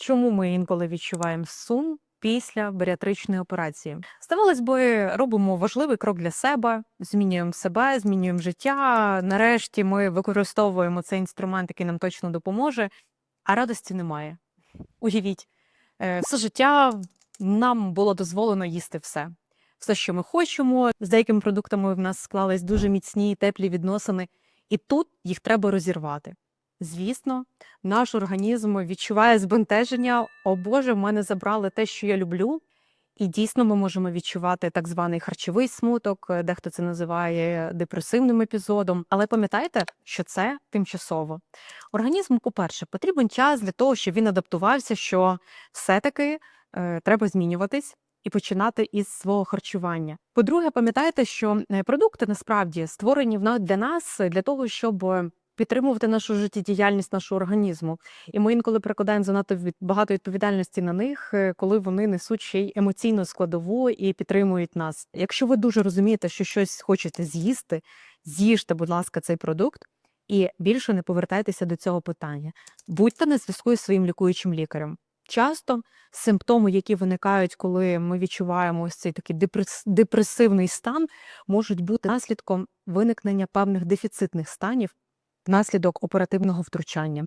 Чому ми інколи відчуваємо сум після баріатричної операції? Здавалось би, робимо важливий крок для себе, змінюємо себе, змінюємо життя. Нарешті ми використовуємо цей інструмент, який нам точно допоможе, а радості немає. Уявіть, е, все життя нам було дозволено їсти все. Все, що ми хочемо. З деякими продуктами в нас склались дуже міцні теплі відносини, і тут їх треба розірвати. Звісно, наш організм відчуває збентеження. О Боже, в мене забрали те, що я люблю. І дійсно ми можемо відчувати так званий харчовий смуток, е, дехто це називає депресивним епізодом. Але пам'ятайте, що це тимчасово. Організму, по-перше, потрібен час для того, щоб він адаптувався, що все-таки е, треба змінюватись. І починати із свого харчування. По-друге, пам'ятайте, що е, продукти насправді створені для нас е, для того, щоб підтримувати нашу життєдіяльність нашого організму. І ми інколи перекладаємо занадто багато відповідальності на них, е, коли вони несуть ще й емоційну складову і підтримують нас. Якщо ви дуже розумієте, що щось хочете з'їсти, з'їжте, будь ласка, цей продукт. І більше не повертайтеся до цього питання. Будьте на зв'язку із своїм лікуючим лікарем. Часто симптоми, які виникають, коли ми відчуваємо ось цей такий депресивний стан, можуть бути наслідком виникнення певних дефіцитних станів внаслідок оперативного втручання.